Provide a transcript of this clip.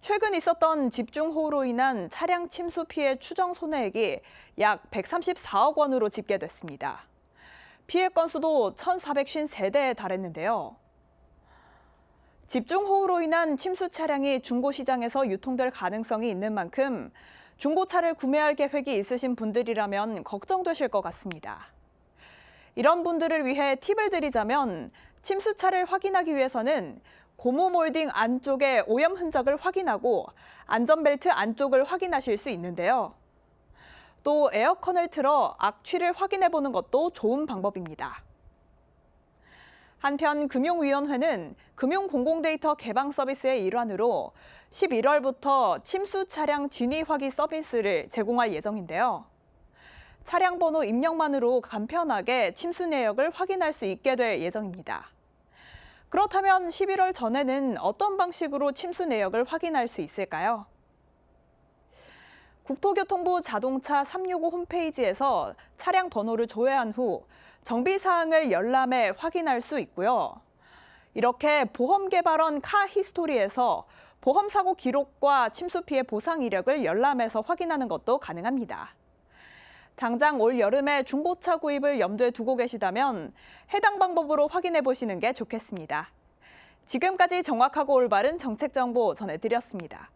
최근 있었던 집중호우로 인한 차량 침수 피해 추정 손해액이 약 134억 원으로 집계됐습니다. 피해 건수도 1,453대에 달했는데요. 집중호우로 인한 침수 차량이 중고시장에서 유통될 가능성이 있는 만큼 중고차를 구매할 계획이 있으신 분들이라면 걱정되실 것 같습니다. 이런 분들을 위해 팁을 드리자면 침수차를 확인하기 위해서는 고무 몰딩 안쪽의 오염 흔적을 확인하고 안전벨트 안쪽을 확인하실 수 있는데요. 또 에어컨을 틀어 악취를 확인해 보는 것도 좋은 방법입니다. 한편 금융위원회는 금융공공데이터 개방 서비스의 일환으로 11월부터 침수 차량 진위 확인 서비스를 제공할 예정인데요. 차량 번호 입력만으로 간편하게 침수 내역을 확인할 수 있게 될 예정입니다. 그렇다면 11월 전에는 어떤 방식으로 침수 내역을 확인할 수 있을까요? 국토교통부 자동차 365 홈페이지에서 차량 번호를 조회한 후 정비 사항을 열람해 확인할 수 있고요. 이렇게 보험 개발원 카 히스토리에서 보험 사고 기록과 침수 피해 보상 이력을 열람해서 확인하는 것도 가능합니다. 당장 올 여름에 중고차 구입을 염두에 두고 계시다면 해당 방법으로 확인해 보시는 게 좋겠습니다. 지금까지 정확하고 올바른 정책 정보 전해드렸습니다.